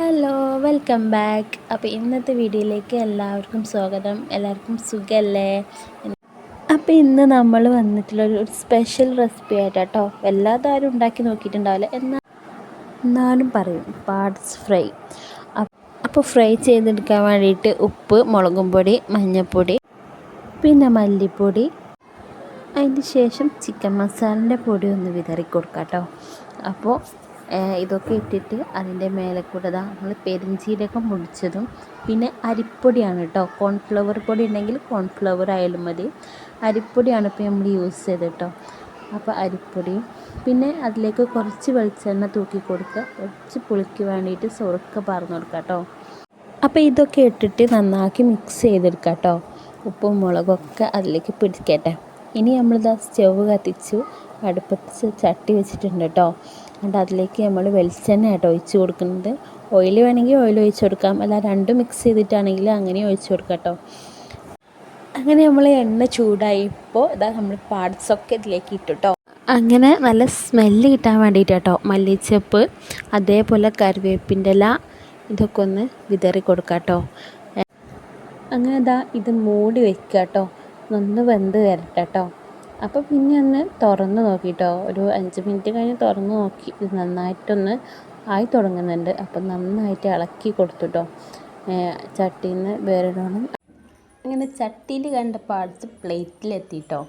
Hello welcome back അപ്പോൾ ഇന്നത്തെ വീഡിയോയിലേക്ക് എല്ലാവർക്കും സ്വാഗതം. എല്ലാവർക്കും സുഖമല്ലേ അപ്പോൾ ഇന്ന് നമ്മൾ വന്നിട്ടുള്ള ഒരു സ്പെഷ്യൽ റെസിപ്പി ആയിട്ട് വല്ലാതെ ആരും ഉണ്ടാക്കി നോക്കിയിട്ടുണ്ടാവില്ല. എന്നാൽ എന്നാലും പറയും പാർട്സ് ഫ്രൈ അപ്പോൾ ഫ്രൈ ചെയ്തെടുക്കാൻ വേണ്ടിയിട്ട് ഉപ്പ് മുളകും പൊടി മഞ്ഞൾപ്പൊടി പിന്നെ മല്ലിപ്പൊടി. അതിന് ശേഷം ചിക്കൻ മസാലന്റെ പൊടി ഒന്ന് വിതറി കൊടുക്കാം കേട്ടോ അപ്പോൾ ഇതൊക്കെ ഇട്ടിട്ട് അതിന്റെ മേലെ കൂടെ ദാ നമ്മൾ പെരിഞ്ജീരകം പൊടിച്ചതും പിന്നെ അരിപ്പൊടിയാണ് കേട്ടോ കോൺഫ്ലവർ പൊടി ഉണ്ടെങ്കിൽ കോൺഫ്ലവർ ആയാലും മതി. അരിപ്പൊടിയാണ് ഇപ്പോൾ നമ്മൾ യൂസ് ചെയ്തത് കേട്ടോ അപ്പോൾ അരിപ്പൊടിയും പിന്നെ അതിലേക്ക് കുറച്ച് വെളിച്ചെണ്ണ തൂക്കി കൊടുക്കുക. കുറച്ച് പുളിക്ക് വേണ്ടിയിട്ട് സുറുക്ക പറഞ്ഞു കൊടുക്കുക കേട്ടോ അപ്പോൾ ഇതൊക്കെ ഇട്ടിട്ട് നന്നാക്കി മിക്സ് ചെയ്തെടുക്കാം കേട്ടോ ഉപ്പും മുളകൊക്കെ അതിലേക്ക് പിടിക്കട്ടെ. ഇനി നമ്മളിതാ സ്റ്റവ് കത്തിച്ചു. അടുപ്പത്ത് ചട്ടി വെച്ചിട്ടുണ്ട് കേട്ടോ എന്നിട്ട് അതിലേക്ക് നമ്മൾ വെളിച്ചെണ്ണ കേട്ടോ ഒഴിച്ച് കൊടുക്കുന്നത്. ഓയിൽ വേണമെങ്കിൽ ഓയിൽ ഒഴിച്ച് കൊടുക്കാം. അല്ല രണ്ടും മിക്സ് ചെയ്തിട്ടാണെങ്കിൽ അങ്ങനെ ഒഴിച്ച് കൊടുക്കാം കേട്ടോ. അങ്ങനെ നമ്മൾ എണ്ണ ചൂടായപ്പോൾ ഇതാ നമ്മൾ പാർട്സൊക്കെ ഇതിലേക്ക് ഇട്ടു കേട്ടോ. അങ്ങനെ നല്ല സ്മെല്ല് കിട്ടാൻ വേണ്ടിയിട്ട് കേട്ടോ മല്ലിച്ചപ്പ് അതേപോലെ കറിവേപ്പിന്റെ ഇല ഇതൊക്കെ ഒന്ന് വിതറി കൊടുക്കാം കേട്ടോ. അങ്ങനെ ഇതാ ഇത് മൂടി വെക്കുക കേട്ടോ. ഒന്ന് വെന്ത് വരട്ടെ കേട്ടോ. അപ്പോൾ പിന്നെ ഒന്ന് തുറന്ന് നോക്കിട്ടോ. ഒരു അഞ്ച് മിനിറ്റ് കഴിഞ്ഞ് തുറന്ന് നോക്കി. നന്നായിട്ടൊന്ന് ആയി തുടങ്ങുന്നുണ്ട്. അപ്പം നന്നായിട്ട് ഇളക്കി കൊടുത്തുട്ടോ. ചട്ടിയിൽ നിന്ന് വേറിടണം അങ്ങനെ ചട്ടിയിൽ കണ്ട പാർട്സ് പ്ലേറ്റിലെത്തിയിട്ടോ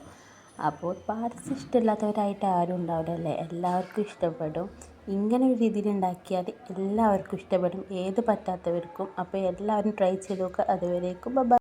അപ്പോൾ പാർട്സ് ഇഷ്ടമില്ലാത്തവരായിട്ട് ആരും ഉണ്ടാവില്ലല്ലേ? എല്ലാവർക്കും ഇഷ്ടപ്പെടും. ഇങ്ങനെ ഒരു രീതിയിൽ ഉണ്ടാക്കിയാൽ എല്ലാവർക്കും ഇഷ്ടപ്പെടും. ഏത് പറ്റാത്തവർക്കും. അപ്പോൾ എല്ലാവരും ട്രൈ ചെയ്ത് നോക്കുക അതുവരേക്കും ബൈ.